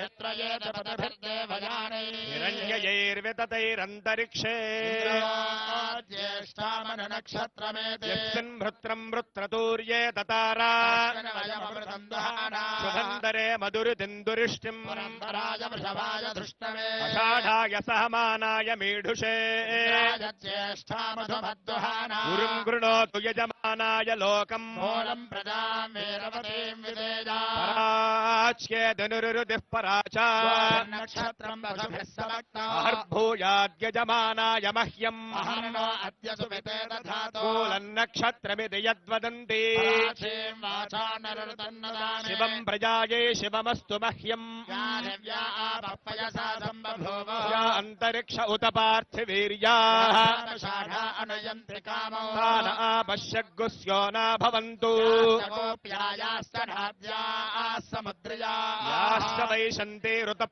మిత్రయేత పదభిర్దేవయానై హిరణ్యయైర్వితతైరంతరిక్షే జ్యేష్ఠామన నక్షత్రమేతే యస్మిన్భృత్రం వృత్రతూర్యే తతారా. వయమృతం దహానా సుధందరే మధురితిందురిష్టిం పురంధరాయ వృషభాయ ధృష్టమే అషాఢాయ సహమానాయ మీఢుషే. జ్యేష్ఠామధుమద్దుహానా గురుం గృణోతు యజమానాయ అహర్భూయాద్యజమానాయ మహ్యం. కూలన్నక్షత్రమిది యద్వదంతి. శివం ప్రజాయే శివమస్తు మహ్యం. అంతరిక్ష ఉత పార్థివీర్యా. షాఢా అనుయంత్రి కామో తాన ఆపశ్యగ్గుస్యో నా భవంతు గోప్యాయాస్తనాద్యా సముద్రయా विशन्ते ऋत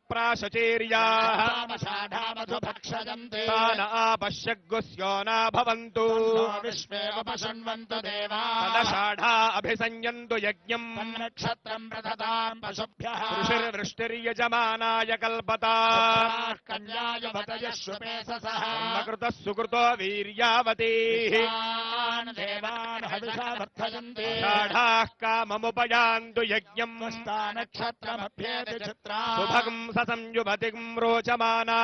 तान आपश्यग्गुस्यो देवाषाढा अभिसंयन्तु यज्ञम्। नक्षत्रम् पशुभ्यः। ऋषिर्वृष्टिर्यजमानाय कल्पता। कन्याय भतयश्वपेशसः कृतः सुकृतो वीर्यावतीः। देवान् हविषा वर्धयन्ति। काममुपयान्तु यज्ञम्। स्थानक्षत्रमभ्येति సుభగం ససంయుమతిం రోచమానా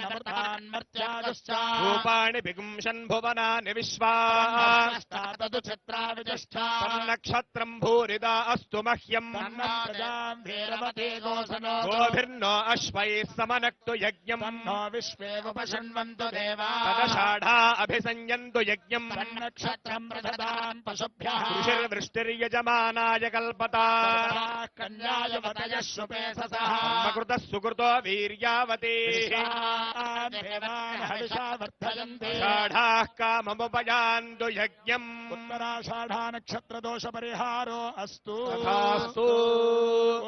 అమృతాన్మర్త్యాదుశ్చ రూపాణి బిగుంషన్ భువనాని విశ్వా తదు చిత్రా విజిష్ఠా నక్షత్రం భూరిదా అస్తు మహ్యం గోభిర్నో అశ్వైः సమనక్తు యజ్ఞం తన్నో విశ్వేవపశృణ్వంతు దేవా తదషాఢా అభిసంయంతు యజ్ఞం నక్షత్రం పశుభ్యః ఋషిర్వృష్టిర్యజమానాయ కల్పతా కన్యాయువతయశ్వపేససః కృత సుకృతో వీర్యావతి కామముపయాంతు యజ్ఞం ఉత్తరాషాఢా నక్షత్ర దోష పరిహారో అస్తు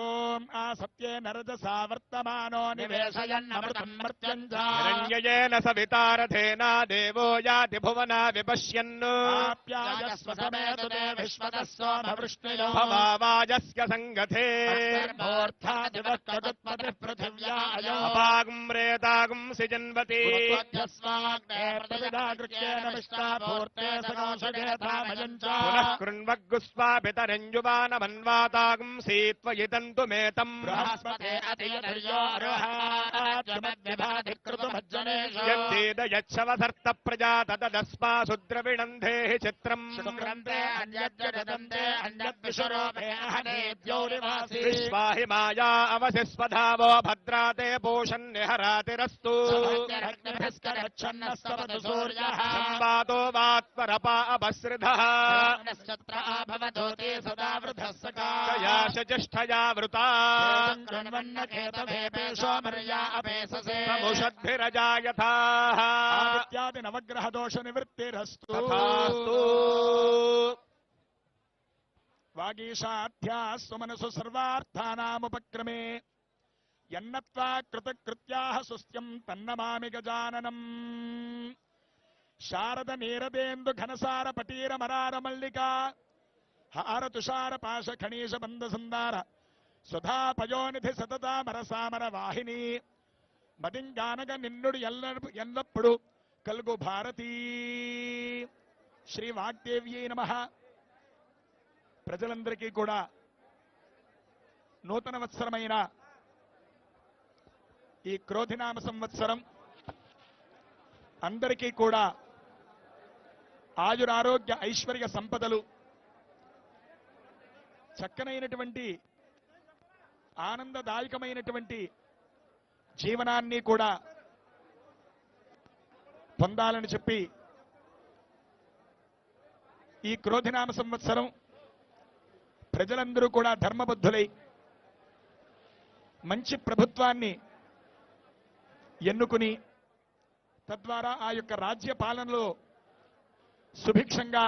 ఓం ఆ సత్యే నరజసా వర్తమానో నివేశయన్నమృతం మర్త్యం చ. హిరణ్యయేన సవితారథేనా దేవో యాతి భువనా విపశ్యన్ ఆప్యాయస్వ సమేతు తే విశ్వతः సోమవృష్ణిలో భవావాజస్య సంగతే మూర్ధాదివః కదుత్పతిః పృథివ్యా అయో అపాగం రేతాగం సిజన్వతి ఉత్పత్స్వాగ్నే ప్రతిదాగృత్యేన విష్టాపూర్తే సగోషగేధామయం చ. పునః अवसि स्वधावो भद्राते पूषन्निहरातिरस्तु सम्पातो वात्परपा अपसृधः सदावृधस्सकायाशजिष्ठया वृता। मुषद्भिरजा यथा नवग्रहदोषनिवृत्तिरस्तु అన్యజ్జగదంతే స్వమనసు సర్వార్థానాముపక్రమే యన్నత్వా తన్నమామి గజాననం శారద నీరదేందు ఘనసార పటీర మరార మల్లికా హార తుషార పాశ ఖణీష బంధ సందార సుధా పయోనిధి సతతా మరసామర వాహిని మదింగానగ నిన్నుడు ఎల్ల ఎల్లప్పుడు కలుగు భారతీ శ్రీ వాగ్దేవ్యై నమ ప్రజలందరికీ కూడా నూతన వత్సరమైన ఈ క్రోధినామ సంవత్సరం అందరికీ కూడా ఆయురారోగ్య ఐశ్వర్య సంపదలు చక్కనైనటువంటి ఆనందదాయకమైనటువంటి జీవనాన్ని కూడా పొందాలని చెప్పి ఈ క్రోధినామ సంవత్సరం ప్రజలందరూ కూడా ధర్మబద్ధులై మంచి ప్రభుత్వాన్ని ఎన్నుకుని తద్వారా ఆ యొక్క రాజ్య పాలనలో సుభిక్షంగా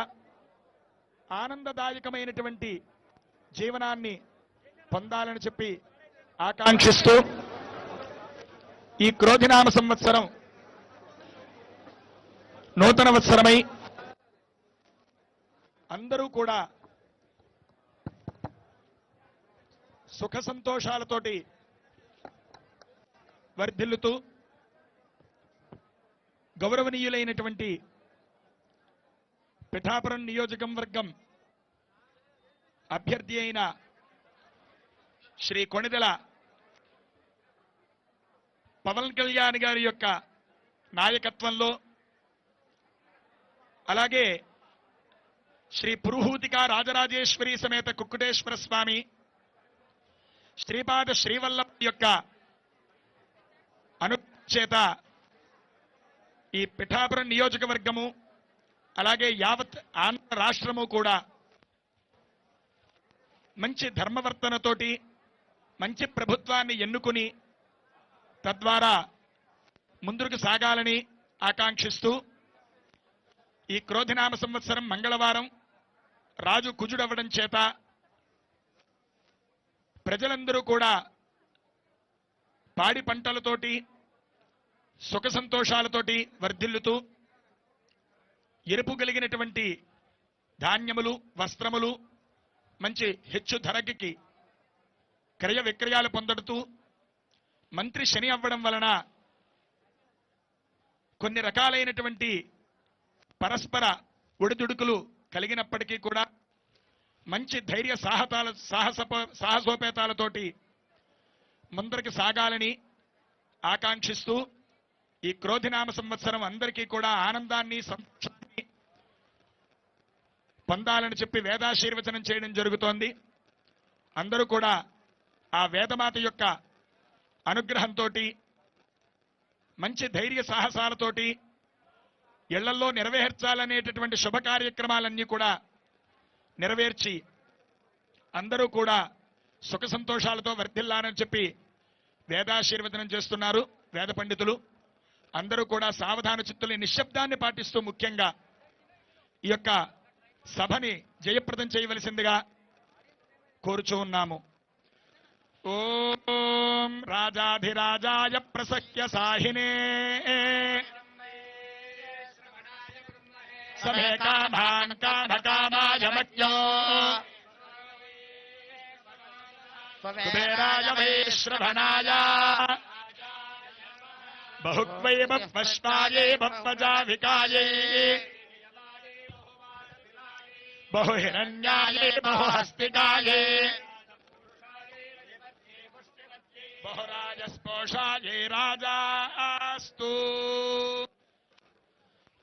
ఆనందదాయకమైనటువంటి జీవనాన్ని పొందాలని చెప్పి ఆకాంక్షిస్తూ ఈ క్రోధినామ సంవత్సరం నూతన వత్సరమై అందరూ కూడా సుఖ సంతోషాలతోటి వర్ధిల్లుతూ గౌరవనీయులైనటువంటి పిఠాపురం నియోజకం వర్గం అభ్యర్థి అయిన శ్రీ కొణిదెల పవన్ కళ్యాణ్ గారి యొక్క నాయకత్వంలో అలాగే శ్రీ పురుహూతిక రాజరాజేశ్వరి సమేత కుక్కుటేశ్వర స్వామి శ్రీపాద శ్రీవల్లభ యొక్క అనుచేత ఈ పిఠాపురం నియోజకవర్గము అలాగే యావత్ ఆంధ్ర రాష్ట్రము కూడా మంచి ధర్మవర్తనతోటి మంచి ప్రభుత్వాన్ని ఎన్నుకుని తద్వారా ముందుకు సాగాలని ఆకాంక్షిస్తూ ఈ క్రోధినామ సంవత్సరం మంగళవారం రాజు కుజుడవ్వడం చేత ప్రజలందరూ కూడా పాడి పంటలతోటి సుఖ సంతోషాలతోటి వర్ధిల్లుతూ ఎరుపు కలిగినటువంటి ధాన్యములు వస్త్రములు మంచి హెచ్చు ధరకి క్రయ విక్రయాలు పొందడుతూ మంత్రి శని అవ్వడం వలన కొన్ని రకాలైనటువంటి పరస్పర ఒడిదుడుకులు కలిగినప్పటికీ కూడా మంచి ధైర్య సాహసాల సాహస సాహసోపేతాలతోటి ముందరికి సాగాలని ఆకాంక్షిస్తూ ఈ క్రోధినామ సంవత్సరం అందరికీ కూడా ఆనందాన్ని సంతోషాన్ని పొందాలని చెప్పి వేదాశీర్వచనం చేయడం జరుగుతోంది. అందరూ కూడా ఆ వేదమాత యొక్క అనుగ్రహంతో మంచి ధైర్య సాహసాలతోటి ఇళ్ళల్లో నెరవేర్చాలనేటటువంటి శుభ కార్యక్రమాలన్నీ కూడా నెరవేర్చి అందరూ కూడా సుఖ సంతోషాలతో వర్ధిల్లాలని చెప్పి వేదాశీర్వచనం చేస్తున్నారు వేద పండితులు. అందరూ కూడా సావధాన చిత్తుల్ని నిశ్శబ్దాన్ని పాటిస్తూ ముఖ్యంగా ఈ యొక్క సభని జయప్రదం చేయవలసిందిగా కోరుచూ ఉన్నాము. ఓం రాజాధిరాజాయ ప్రసహ్య సాహినే. सभे काभान् काभकामायमज्ञो कुबेराय वैश्रभणाय बहुक्वैव पश्पायै भक्पजाभिकायै बहुहिरण्यायै बहुहस्तिकायै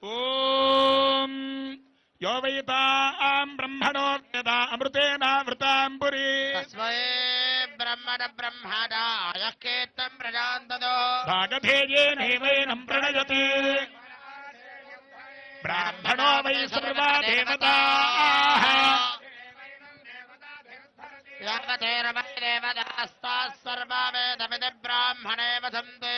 ఓం యో వైతాం బ్రహ్మణో వేద అమృతేనావృతాం పురీ బ్రహ్మణ బ్రహ్మణాయ కేతం ప్రజాంతదో భాగధేయేనైవైనం ప్రణయతి బ్రాహ్మణో వై సర్వా దేవతా యావతేరవై దేవదాస్తాः సర్వా వేదమిది బ్రాహ్మణే వదంతే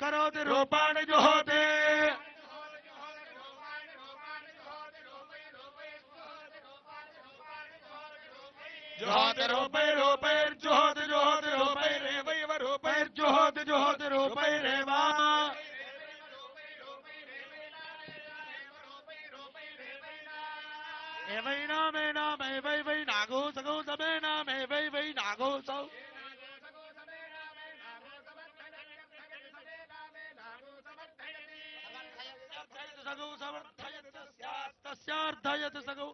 करोति रूपाणि जुहोति जुहोति रूपै रूपैर्जुहोति जुहोति रूपैरेवैव रूपैर्जुहोति जुहोति रूपैरेव एवैनामेनामैवैवै सगौ समर्थयत तस्यार्थयत सगौ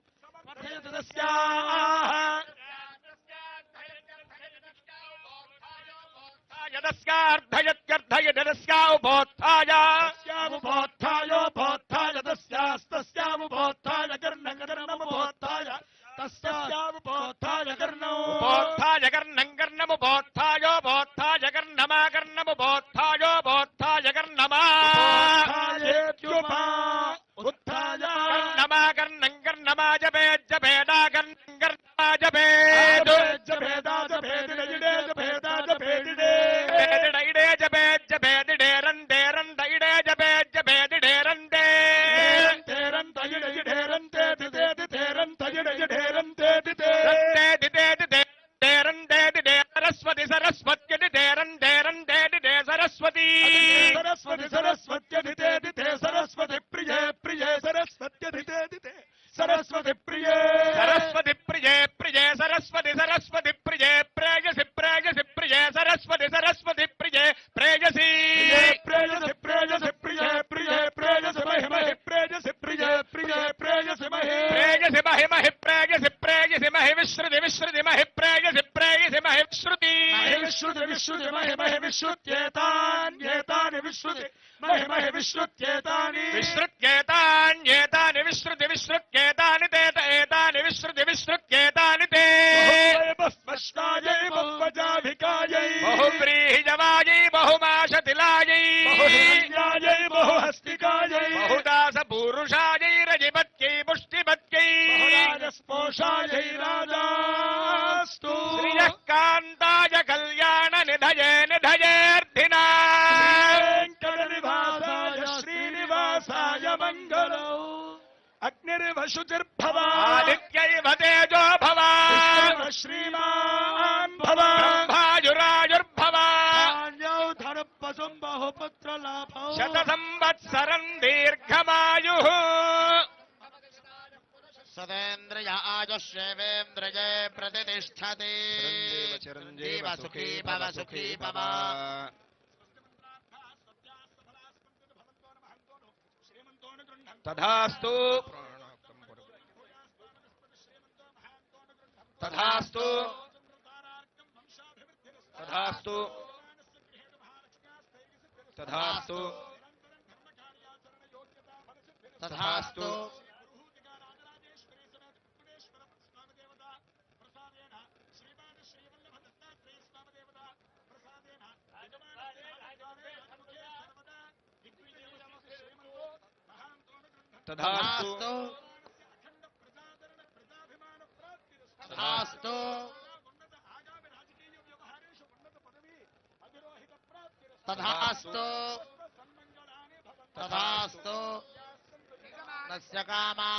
បែរ विश्रुति महि महि विश्रुत्येतान्येतानि विश्रुति महि विश्रुत्येतानि विश्रुत्येतान्येतानि विश्रुति विश्रुत्येतानि ते। त एतानि विश्रुति विश्रुत्येतानि ते बहुव्रीहिजवायै बहुमाशतिलायै रजिपत्यै पुष्टिपत्यै। राजास्तु। श्रियः कान्ताय आदिर्वसुतिर्भव आदित्यैव तेजो भव श्रीमान् भव ब्रह्मायुरायुर्भव धर्पसम्बहुपुत्रलाभौ शतसंवत्सरम् दीर्घमायुः। सदेन्द्रिय आजुष्येवेन्द्रिये प्रतिष्ठति। चिरञ्जीव सुखी भव सुखी भव। तथास्तु तथास्तु। तथास्तु। तथास्तु। तथास्तु। तथास्तु। తథాస్తు తథాస్తు తథాస్తు తస్య కామా.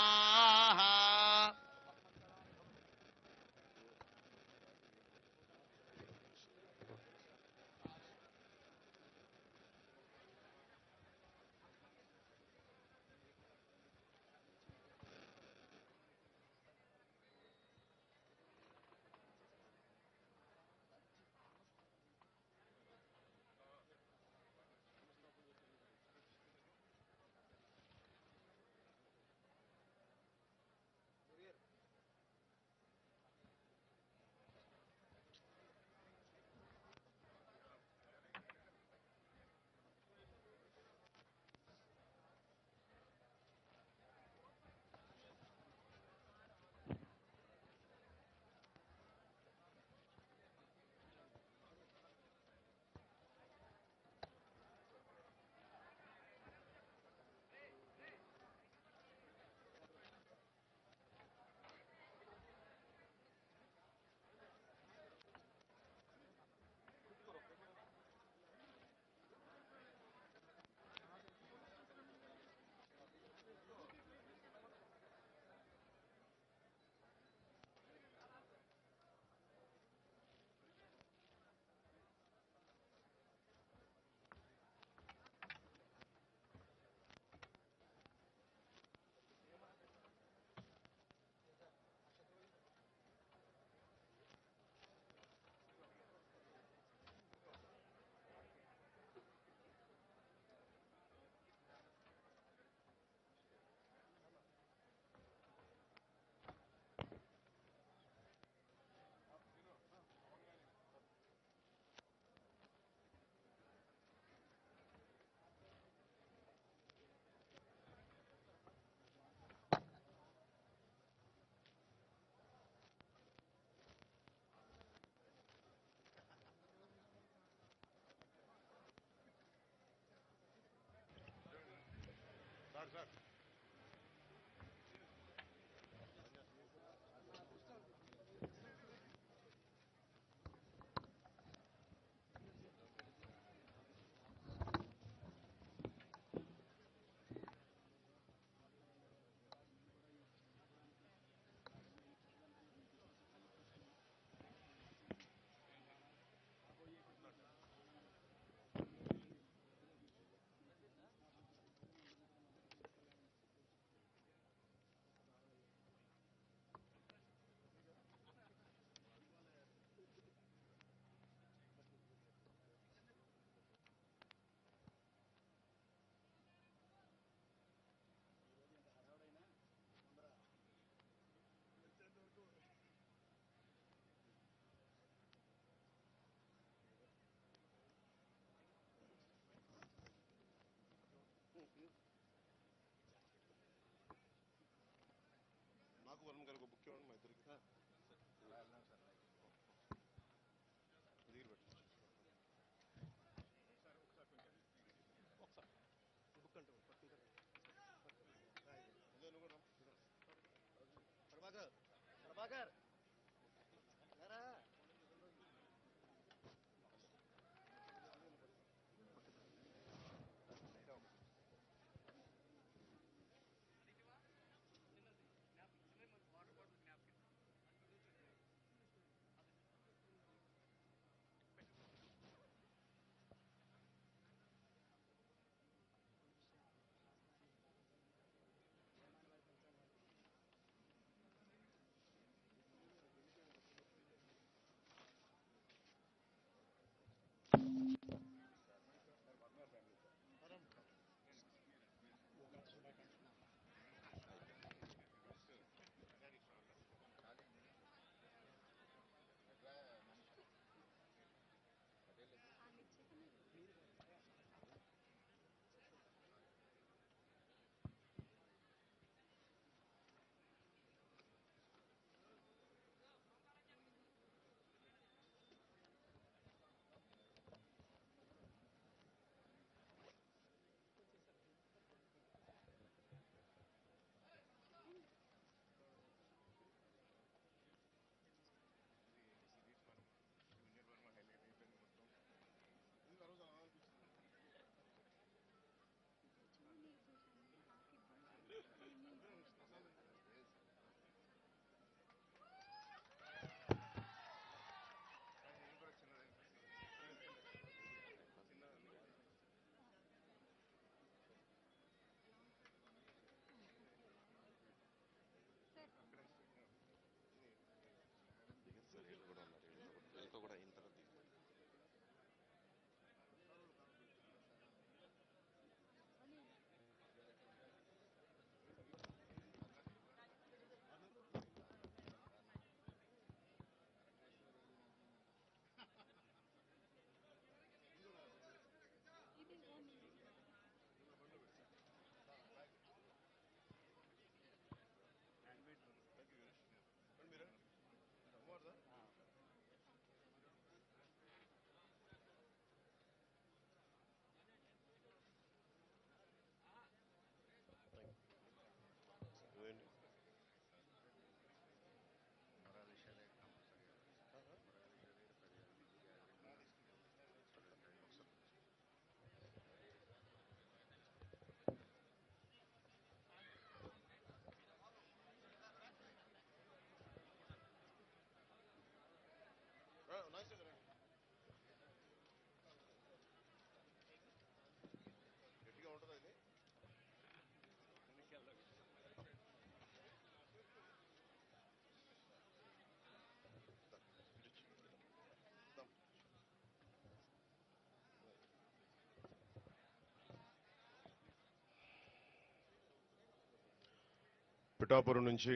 పిఠాపురం నుంచి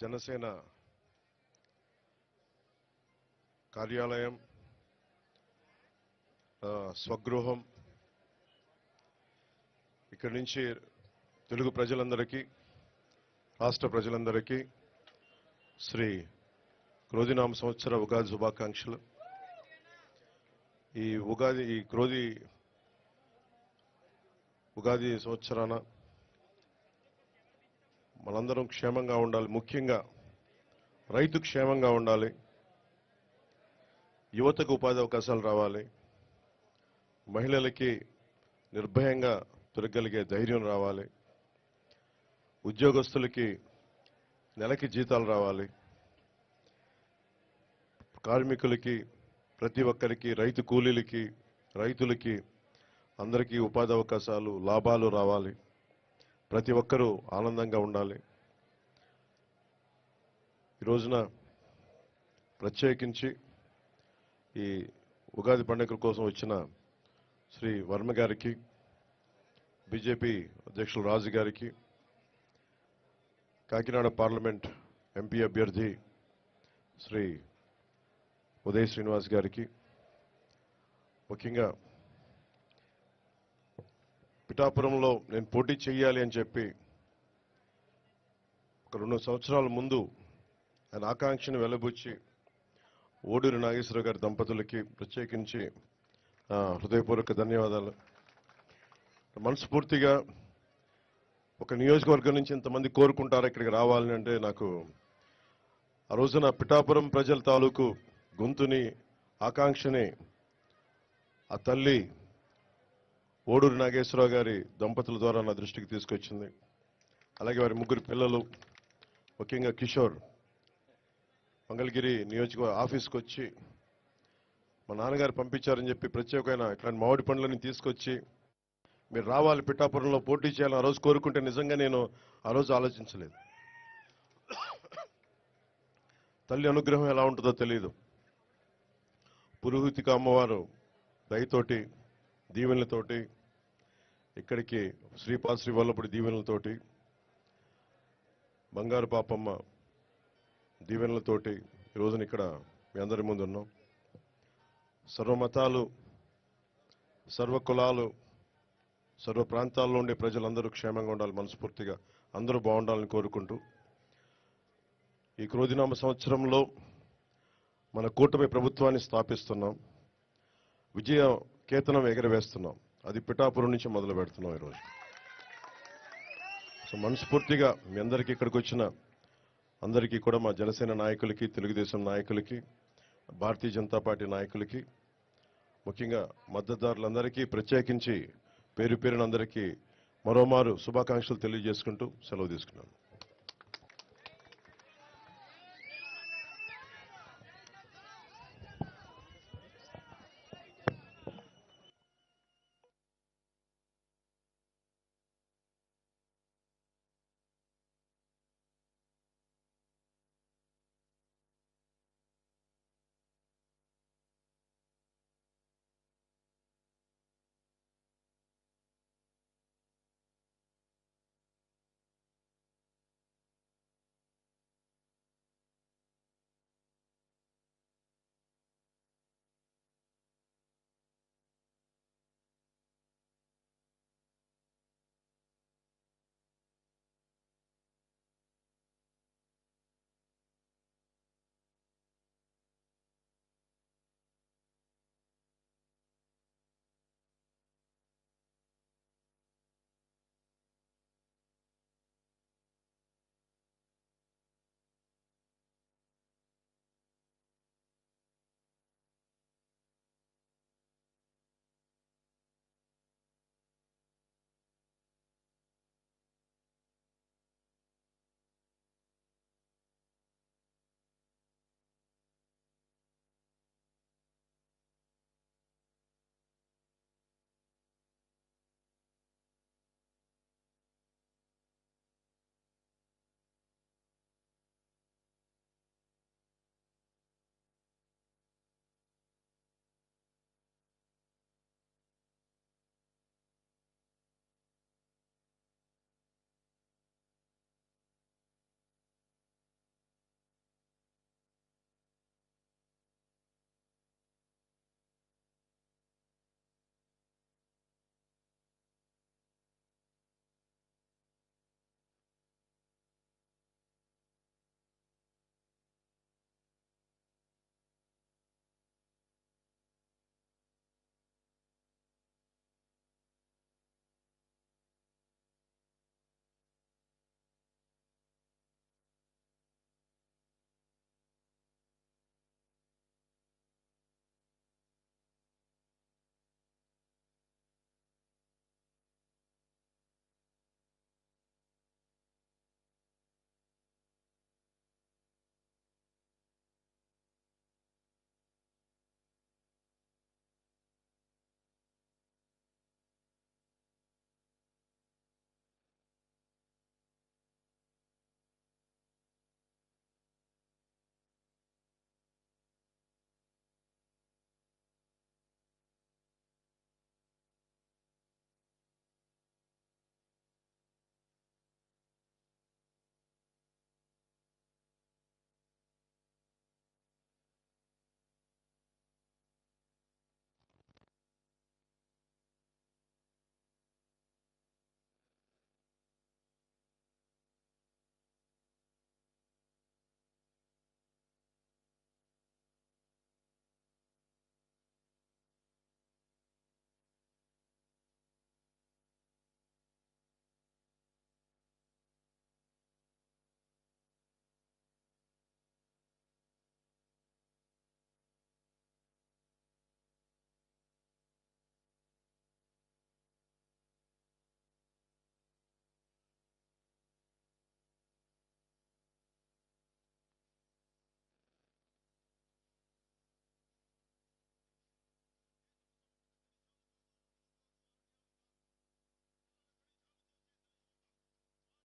జనసేన కార్యాలయం స్వగృహం ఇక్కడి నుంచి తెలుగు ప్రజలందరికీ రాష్ట్ర ప్రజలందరికీ శ్రీ క్రోధినామ సంవత్సర ఉగాది శుభాకాంక్షలు. ఈ ఉగాది ఈ క్రోధి ఉగాది సంవత్సరాన మనందరం క్షేమంగా ఉండాలి. ముఖ్యంగా రైతు క్షేమంగా ఉండాలి. యువతకు ఉపాధి అవకాశాలు రావాలి. మహిళలకి నిర్భయంగా దొరకగలిగే ధైర్యం రావాలి. ఉద్యోగస్తులకి నెలకి జీతాలు రావాలి. కార్మికులకి ప్రతి ఒక్కరికి రైతు కూలీలకి రైతులకి అందరికీ ఉపాధి అవకాశాలు లాభాలు రావాలి. ప్రతి ఒక్కరూ ఆనందంగా ఉండాలి. ఈ రోజున ప్రత్యేకించి ఈ ఉగాది పండుగ కోసం వచ్చిన శ్రీ వర్మ గారికి బీజేపీ అధ్యక్షులు రాజు గారికి కాకినాడ పార్లమెంట్ ఎంపీ అభ్యర్థి శ్రీ ఉదయ్ శ్రీనివాస్ గారికి ముఖ్యంగా పిఠాపురంలో నేను పోటీ చేయాలి అని చెప్పి ఒక రెండు సంవత్సరాల ముందు ఆయన ఆకాంక్షను వెలబుచ్చి ఓడూరి నాగేశ్వర గారి దంపతులకి ప్రత్యేకించి హృదయపూర్వక ధన్యవాదాలు. మనస్ఫూర్తిగా ఒక నియోజకవర్గం నుంచి ఇంతమంది కోరుకుంటారు ఇక్కడికి రావాలని అంటే నాకు ఆ రోజున పిఠాపురం ప్రజల తాలూకు గొంతుని ఆకాంక్షని ఆ తల్లి ఓడూరు నాగేశ్వరరావు గారి దంపతుల ద్వారా నా దృష్టికి తీసుకొచ్చింది. అలాగే వారి ముగ్గురు పిల్లలు ముఖ్యంగా కిషోర్ మంగళగిరి నియోజక ఆఫీస్కి వచ్చి మా నాన్నగారు పంపించారని చెప్పి ప్రత్యేకమైన ఇట్లాంటి మామిడి పండ్లని తీసుకొచ్చి మీరు రావాలి పిఠాపురంలో పోటీ చేయాలని ఆ రోజు కోరుకుంటే నిజంగా నేను ఆ రోజు ఆలోచించలేదు. తల్లి అనుగ్రహం ఎలా ఉంటుందో తెలియదు పురోహితిక అమ్మవారు దయతోటి దీవెనలతోటి ఇక్కడికి శ్రీపాద్ శ్రీ వల్లపుడి దీవెనలతోటి బంగారు పాపమ్మ దీవెనలతోటి ఈరోజున రోజున ఇక్కడ మీ అందరి ముందు ఉన్నాం. సర్వమతాలు సర్వ కులాలు సర్వ ప్రాంతాల్లో ఉండే ప్రజలందరూ క్షేమంగా ఉండాలి మనస్ఫూర్తిగా. అందరూ బాగుండాలని కోరుకుంటూ ఈ క్రోధినామ సంవత్సరంలో మన కూటమి ప్రభుత్వాన్ని స్థాపిస్తున్నాం. విజయ కేతనం ఎగరవేస్తున్నాం. అది పిఠాపురం నుంచి మొదలు పెడుతున్నాం ఈరోజు. సో మనస్ఫూర్తిగా మీ అందరికీ ఇక్కడికి వచ్చిన అందరికీ కూడా మా జనసేన నాయకులకి తెలుగుదేశం నాయకులకి భారతీయ జనతా పార్టీ నాయకులకి ముఖ్యంగా మద్దతుదారులందరికీ ప్రత్యేకించి పేరు పేరునందరికీ మరోమారు శుభాకాంక్షలు తెలియజేసుకుంటూ సెలవు తీసుకున్నాను.